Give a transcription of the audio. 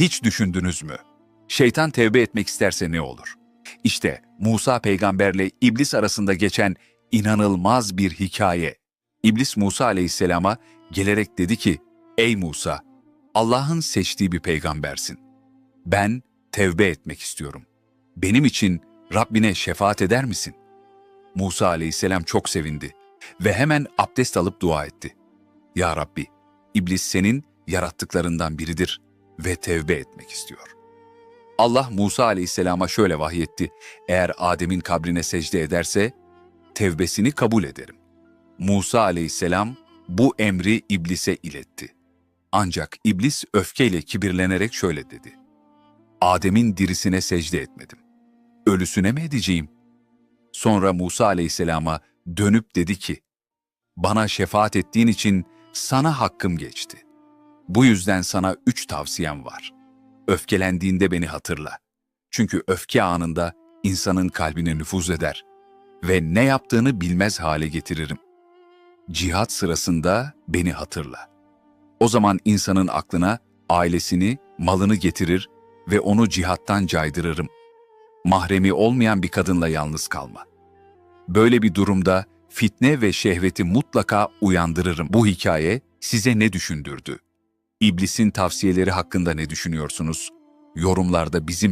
Hiç düşündünüz mü? Şeytan tevbe etmek isterse ne olur? İşte Musa peygamberle iblis arasında geçen inanılmaz bir hikaye. İblis Musa aleyhisselama gelerek dedi ki, Ey Musa, Allah'ın seçtiği bir peygambersin. Ben tevbe etmek istiyorum. Benim için Rabbine şefaat eder misin? Musa aleyhisselam çok sevindi ve hemen abdest alıp dua etti. Ya Rabbi, İblis senin yarattıklarından biridir ve tevbe etmek istiyor. Allah Musa aleyhisselama şöyle vahyetti. Eğer Adem'in kabrine secde ederse, tevbesini kabul ederim. Musa aleyhisselam bu emri iblise iletti. Ancak iblis öfkeyle kibirlenerek şöyle dedi. Adem'in dirisine secde etmedim. Ölüsüne mi edeceğim? Sonra Musa aleyhisselama dönüp dedi ki, Bana şefaat ettiğin için sana hakkım geçti. Bu yüzden sana üç tavsiyem var. Öfkelendiğinde beni hatırla. Çünkü öfke anında insanın kalbine nüfuz eder ve ne yaptığını bilmez hale getiririm. Cihat sırasında beni hatırla. O zaman insanın aklına ailesini, malını getirir ve onu cihattan caydırırım. Mahremi olmayan bir kadınla yalnız kalma. Böyle bir durumda fitne ve şehveti mutlaka uyandırırım. Bu hikaye size ne düşündürdü? İblisin tavsiyeleri hakkında ne düşünüyorsunuz? Yorumlarda bizimle